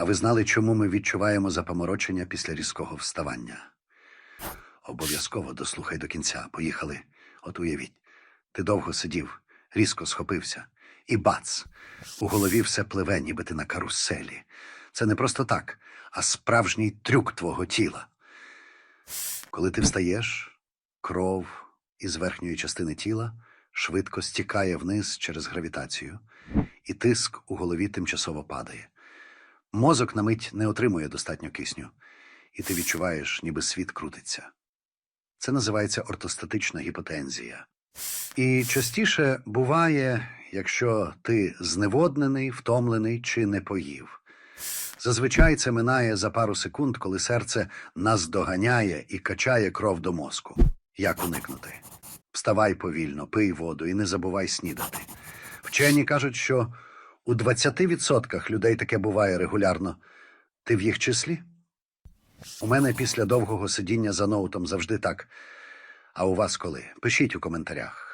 А ви знали, чому ми відчуваємо запоморочення після різкого вставання? Обов'язково дослухай до кінця. Поїхали. От уявіть, ти довго сидів, різко схопився, і бац! У голові все пливе, ніби ти на каруселі. Це не просто так, а справжній трюк твого тіла. Коли ти встаєш, кров із верхньої частини тіла швидко стікає вниз через гравітацію, і тиск у голові тимчасово падає. Мозок на мить не отримує достатньо кисню, і ти відчуваєш, ніби світ крутиться. Це називається ортостатична гіпотензія. І частіше буває, якщо ти зневоднений, втомлений чи не поїв. Зазвичай це минає за пару секунд, коли серце наздоганяє і качає кров до мозку. Як уникнути? Вставай повільно, пий воду і не забувай снідати. Вчені кажуть, що у 20% людей таке буває регулярно. Ти в їх числі? У мене після довгого сидіння за ноутом завжди так. А у вас коли? Пишіть у коментарях.